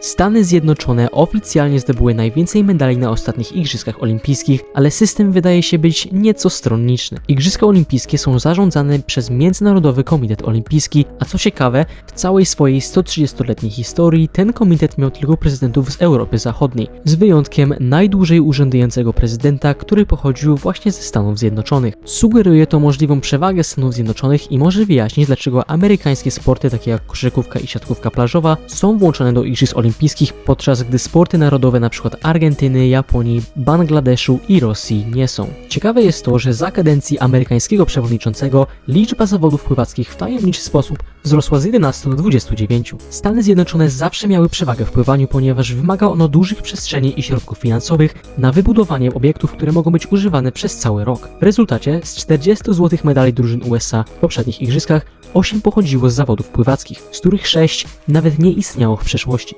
Stany Zjednoczone oficjalnie zdobyły najwięcej medali na ostatnich Igrzyskach Olimpijskich, ale system wydaje się być nieco stronniczny. Igrzyska Olimpijskie są zarządzane przez Międzynarodowy Komitet Olimpijski, a co ciekawe, w całej swojej 130-letniej historii ten komitet miał tylko prezydentów z Europy Zachodniej, z wyjątkiem najdłużej urzędującego prezydenta, który pochodził właśnie ze Stanów Zjednoczonych. Sugeruje to możliwą przewagę Stanów Zjednoczonych i może wyjaśnić, dlaczego amerykańskie sporty takie jak koszykówka i siatkówka plażowa są włączone do Igrzysk Olimpijskich, podczas gdy sporty narodowe np. Argentyny, Japonii, Bangladeszu i Rosji nie są. Ciekawe jest to, że za kadencji amerykańskiego przewodniczącego liczba zawodów pływackich w tajemniczy sposób wzrosła z 11 do 29. Stany Zjednoczone zawsze miały przewagę w pływaniu, ponieważ wymaga ono dużych przestrzeni i środków finansowych na wybudowanie obiektów, które mogą być używane przez cały rok. W rezultacie z 40 złotych medali drużyn USA w poprzednich igrzyskach 8 pochodziło z zawodów pływackich, z których 6 nawet nie istniało w przeszłości.